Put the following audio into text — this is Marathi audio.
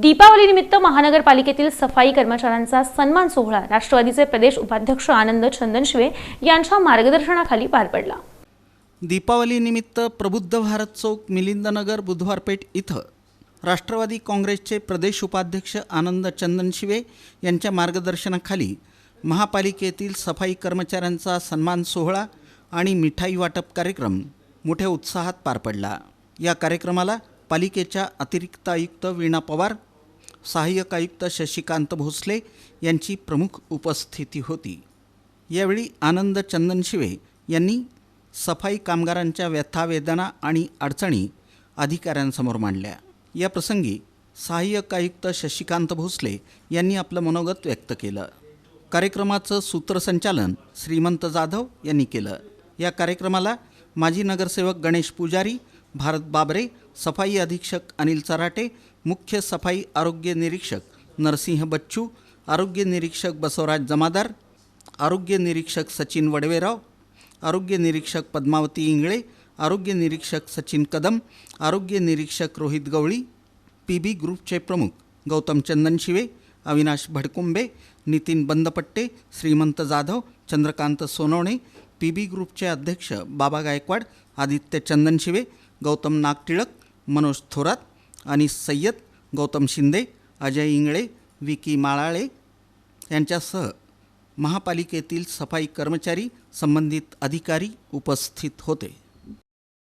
दीपावलीनिमित्त महानगरपालिकेतील सफाई कर्मचाऱ्यांचा सन्मान सोहळा राष्ट्रवादीचे प्रदेश उपाध्यक्ष आनंद चंदनशिवे यांच्या मार्गदर्शनाखाली पार पडला. दीपावलीनिमित्त प्रबुद्ध भारत चौक मिलिंदनगर बुधवारपेठ इथं राष्ट्रवादी काँग्रेसचे प्रदेश उपाध्यक्ष आनंद चंदनशिवे यांच्या मार्गदर्शनाखाली महापालिकेतील सफाई कर्मचाऱ्यांचा सन्मान सोहळा आणि मिठाई वाटप कार्यक्रम मोठ्या उत्साहात पार पडला. या कार्यक्रमाला पालिकेच्या अतिरिक्त आयुक्त वीणा पवार सहाय्यक आयुक्त शशिकांत भोसले यांची प्रमुख उपस्थिती होती. यावेळी आनंद चंदनशिवे यांनी सफाई कामगारांच्या व्यथा वेदना आणि अडचणी अधिकाऱ्यांसमोर मांडल्या. या प्रसंगी सहाय्यक आयुक्त शशिकांत भोसले यांनी आपलं मनोगत व्यक्त केलं. कार्यक्रमाचं सूत्रसंचालन श्रीमंत जाधव यांनी केलं. या कार्यक्रमाला माजी नगरसेवक गणेश पुजारी भारत बाबरे सफाई अधीक्षक अनिल चराटे मुख्य सफाई आरोग्य निरीक्षक नरसिंह बच्चू आरोग्य निरीक्षक बसवराज जमादार आरोग्य निरीक्षक सचिन वडवेराव आरोग्य निरीक्षक पद्मावती इंगळे आरोग्य निरीक्षक सचिन कदम आरोग्य निरीक्षक रोहित गवळी पी बी ग्रुपचे प्रमुख गौतम चंदन शिवे अविनाश भडकुंबे नितीन बंदपट्टे श्रीमंत जाधव चंद्रकांत सोनवणे पी बी ग्रुपचे अध्यक्ष बाबा गायकवाड आदित्य चंदन शिवे गौतम नागटिळक मनोज थोरात आणि सय्यद गौतम शिंदे अजय इंगळे विकी माळाळे यांच्यासह महापालिकेतील सफाई कर्मचारी संबंधित अधिकारी उपस्थित होते.